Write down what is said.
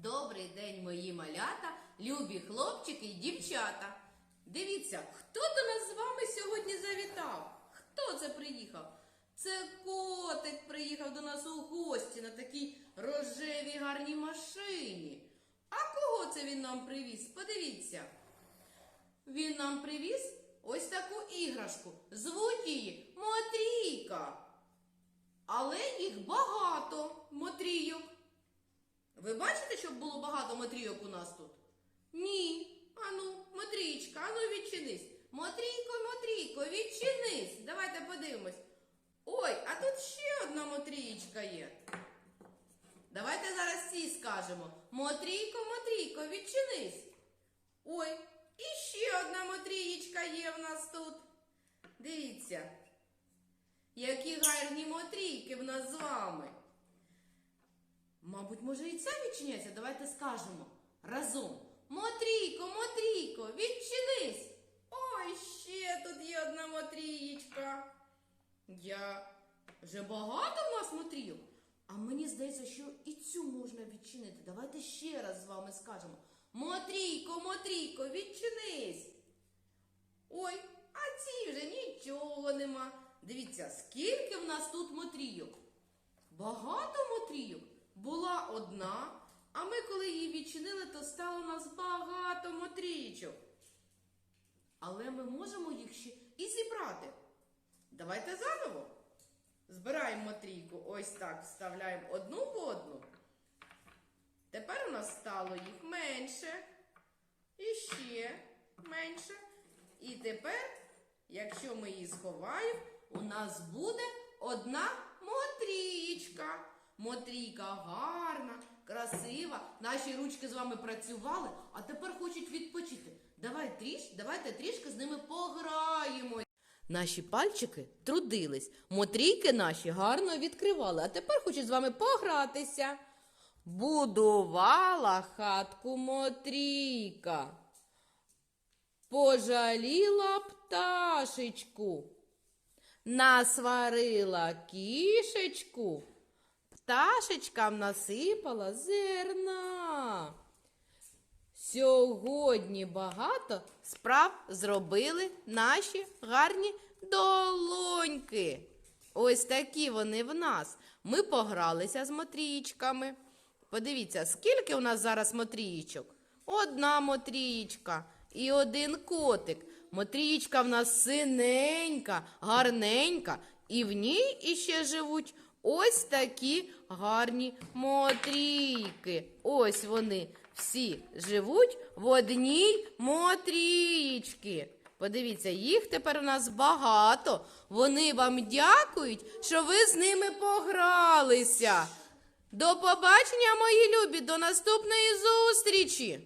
Добрий день, мої малята, любі хлопчики і дівчата. Дивіться, хто до нас з вами сьогодні завітав? Хто це приїхав? Це котик приїхав до нас у гості на такій рожевій гарній машині. А кого це він нам привіз? Подивіться. Він нам привіз ось таку іграшку. Звуть її Мотрійка. Але їх багато мотрійок. Ви бачите, щоб було багато мотрійок у нас тут? Ні. Ану, Мотрічка, ану відчинись. Мотрійко, Мотрійко, відчинись. Давайте подивимось. Ой, а тут ще одна Мотрієчка є. Давайте зараз всі скажемо. Мотрійко, Мотрійко, відчинись. Ой, і ще одна Мотрієчка є в нас тут. Дивіться, які гарні Мотрійки в нас з вами. Мабуть, може і ця відчиняється? Давайте скажемо разом. Мотрійко, Мотрійко, відчинись. Ой, ще тут є одна Мотрієчка. Я вже багато в нас Мотрійок. А мені здається, що і цю можна відчинити. Давайте ще раз з вами скажемо. Мотрійко, Мотрійко, відчинись. Ой, а цій вже нічого нема. Дивіться, скільки в нас тут Мотрійок. Багато мотрійок. Була одна, а ми, коли її відчинили, то стало нас багато мотрійчок. Але ми можемо їх ще і зібрати. Давайте заново. Збираємо мотрійку. Ось так вставляємо одну в одну. Тепер у нас стало їх менше. І ще менше. І тепер, якщо ми її сховаємо, у нас буде одна мотрієчка. Мотрійка гарна, красива. Наші ручки з вами працювали, а тепер хочуть відпочити. Давай тріш, давайте трішки з ними пограємо. Наші пальчики трудились, мотрійки наші гарно відкривали, а тепер хочуть з вами погратися. Будувала хатку Мотрійка. Пожаліла пташечку, насварила кішечку, пташечкам насипала зерна. Сьогодні багато справ зробили наші гарні долоньки. Ось такі вони в нас. Ми погралися з мотрієчками. Подивіться, скільки у нас зараз мотрієчок? Одна мотрієчка і один котик. Мотрієчка в нас синенька, гарненька, і в ній іще живуть ось такі гарні мотрійки. Ось вони всі живуть в одній мотрієчці. Подивіться, їх тепер у нас багато. Вони вам дякують, що ви з ними погралися. До побачення, мої любі, до наступної зустрічі!